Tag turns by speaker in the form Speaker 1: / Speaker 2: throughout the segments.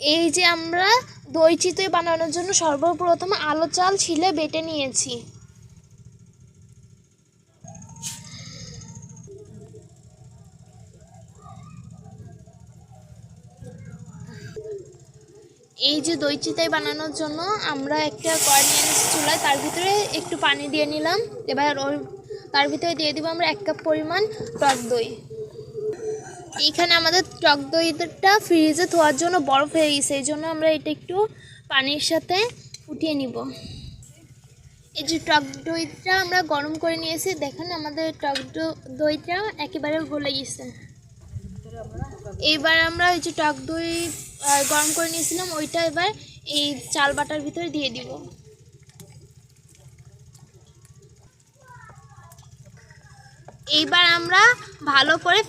Speaker 1: এই যে আমরা দই চিতই বানানোর জন্য সর্বপ্রথম আলো চাল ছিলে বেটে নিয়েছি। এই যে দই চিতাই বানানোর জন্য আমরা একটা কড়াই নিয়ে চুলায়, তার ভিতরে একটু পানি দিয়ে নিলাম। এবার ওই তার ভিতরে দিয়ে দিব আমরা এক কাপ পরিমাণ টক দই। এইখানে আমাদের টক দইটা ফ্রিজে ধোয়ার জন্য বরফ হয়ে গেছে, এই জন্য আমরা এটা একটু পানির সাথে ফুটিয়ে নিব। এই যে টক দইটা আমরা গরম করে নিয়েছি, দেখেন আমাদের টক দইটা একেবারে গলে গেছে। এইবার আমরা ওই যে টক দই গরম করে নিয়েছিলাম, ওইটা এবার এই চাল বাটার ভিতরে দিয়ে দিব। এইবার আমরা ভালো করে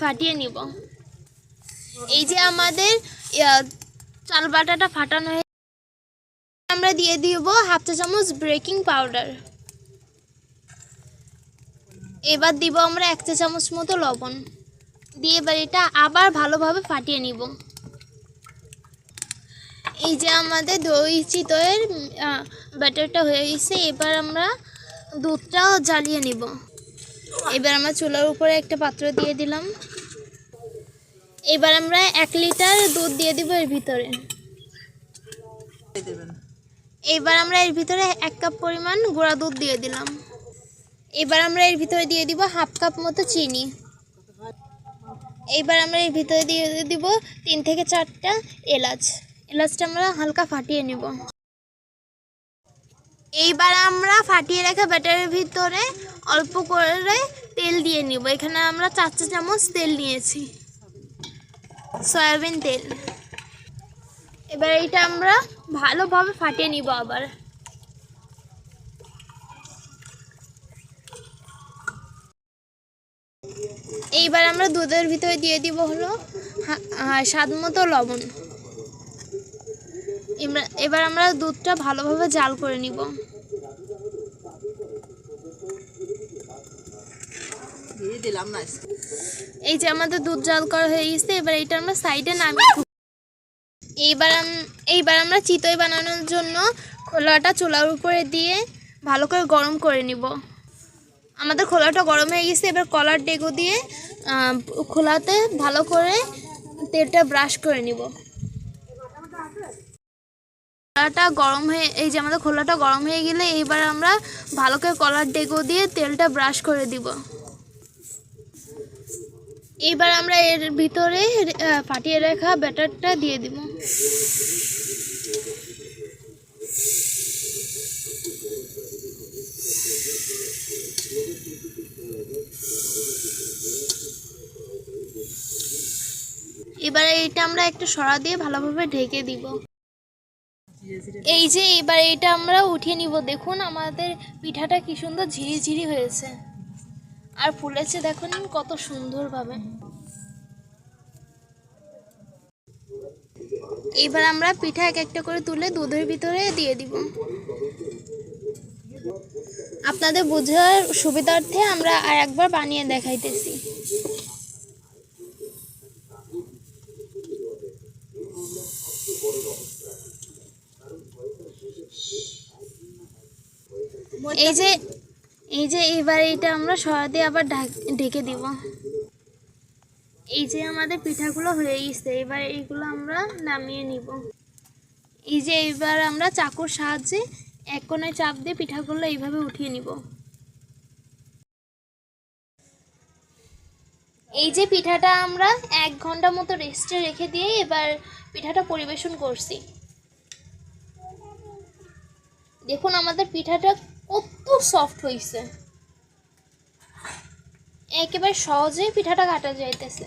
Speaker 1: ফাটিয়ে নিব। এই যে আমাদের চাল বাটাটা ফাটানো হয়ে আমরা দিয়ে দিব হাফ চা চামচ বেকিং পাউডার। এবার দিব আমরা এক চা চামচ মতো লবণ। দিয়ে এবার এটা আবার ভালোভাবে ফাটিয়ে নিব। এই যে আমাদের দই চিতয়ের ব্যাটারটা হয়ে গেছে, এবার আমরা দুধটাও জ্বালিয়ে নিব। এবার আমরা চুলার উপরে একটা পাত্র দিয়ে দিলাম। এবার আমরা এক লিটার দুধ দিয়ে দিব এর ভিতরে। এবার আমরা এর ভিতরে এক কাপ পরিমাণ গুঁড়া দুধ দিয়ে দিলাম। এবার আমরা এর ভিতরে দিয়ে দিব হাফ কাপ মতো চিনি। এইবার আমরা এর ভিতরে দিয়ে দিব তিন থেকে চারটা এলাচ। এলাচটা আমরা হালকা ফাটিয়ে নিব। এইবার আমরা ফাটিয়ে রাখা ব্যাটারের ভিতরে অল্প করে তেল দিয়ে নিব। এখানে আমরা চার চা চামচ তেল নিয়েছি। সয়াবিন তেল। এবার এইটা আমরা ভালোভাবে ফাটিয়ে নিব আবার। এইবার আমরা দুধের ভিতরে দিয়ে দিব হলো স্বাদ মতো লবণ। এবার- আমরা দুধটা ভালোভাবে জাল করে নিব।
Speaker 2: দিলাম না
Speaker 1: এই যে আমাদের দুধ জাল করা হয়ে গেছে এবার এটা আমরা সাইডে নামিয়ে এইবার এইবার আমরা চিতই বানানোর জন্য খোলাটা চুলার উপরে দিয়ে ভালো করে গরম করে নিব। আমাদের খোলাটা গরম হয়ে গেছে এবার কলার ডেগো দিয়ে খোলাতে ভালো করে তেলটা ব্রাশ করে নিব। খোলাটা গরম হয়ে, এই যে আমাদের খোলাটা গরম হয়ে গেলে এইবার আমরা ভালো করে কলার ডেগো দিয়ে তেলটা ব্রাশ করে দিব। এবার আমরা এর ভিতরে ফাটিয়ে রাখা ব্যাটারটা দিয়ে দিব। এবারে এটা আমরা একটা সরা দিয়ে ভালোভাবে ঢেকে দিব। এই যে এবার এটা আমরা উঠিয়ে নিব। দেখুন আমাদের পিঠাটা কি সুন্দর ঝিরিঝিরি হয়েছে। আর ফুলেছে দেখুন কত সুন্দরভাবে। এবার আমরা পিঠা এক একটা করে তুলে দুধের ভিতরে দিয়ে দিব। আপনাদের বোঝার সুবিধার্থে আমরা আর একবার বানিয়ে দেখাইতেছি। এই যে এই যে এবার এটা আমরা সরা দিয়ে আবার ঢাক- দিব। এই যে আমাদের পিঠাগুলো হয়ে গেছে, এবার এইগুলো আমরা নামিয়ে নিব। এই যে এবার আমরা চাকুর সাহায্যে এক কোণায় চাপ দিয়ে পিঠাগুলো এইভাবে উঠিয়ে নিব। এই যে পিঠাটা আমরা এক ঘণ্টা মতো রেস্টে রেখে দিয়ে এবার পিঠাটা পরিবেশন করছি। দেখুন আমাদের পিঠাটা কত সফট হয়েছে একেবারে সহজেই পিঠাটা কাটা যাইতেছে।